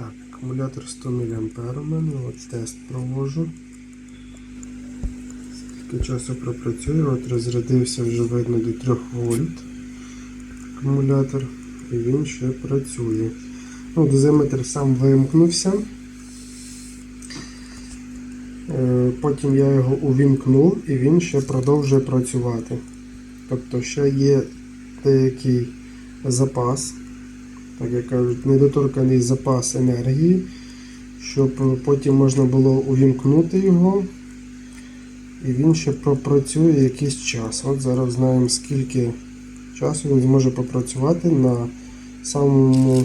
Так, акумулятор 100 мА у мене, от тест провожу. Скільки часу пропрацює, от розрядився вже видно до 3 вольт акумулятор, і він ще працює. Ну, дозиметр сам вимкнувся. Е, Потім я його увімкнув і він ще продовжує працювати. Тобто ще є деякий запас, як кажуть, недоторканий запас енергії, щоб потім можна було увімкнути його. І він ще пропрацює якийсь час. От зараз знаємо скільки часу він зможе попрацювати на самому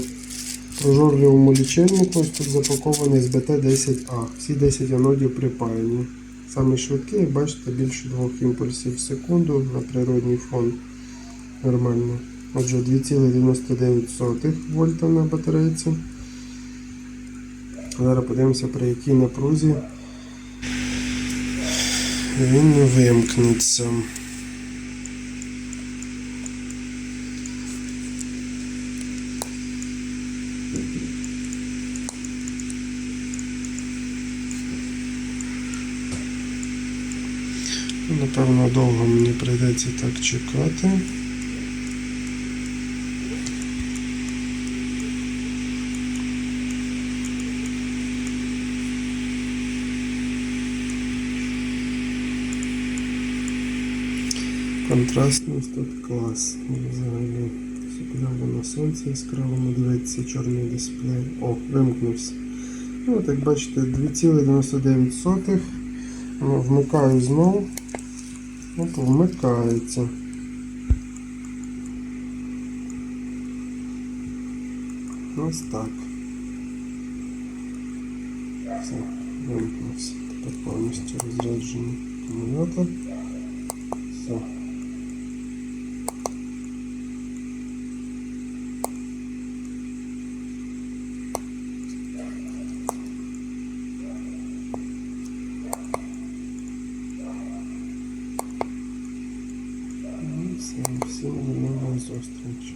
прожорливому лічильнику. Ось тут запакований з БТ-10А. Всі 10 анодів припаяні. Самий швидкий, бачите, більше 2 імпульсів в секунду на природній фон. Нормально. Отже, 2,99 вольта на батарейці. Зараз подивимося, при якій напрузі він не вимкнеться. Напевно, довго мені прийдеться так чекати. Контрастність тут клас. Взагалі. Супляво на сонці яскравому дивиться чорний дисплей. О, вимкнувся. Ну, от як бачите, 2,99. Ну, вмикаю знову. От вмикається. Ось так. Все, вимкнувся. Тепер повністю розряджений акумулятор. Все. Всім і мирної зустрічі.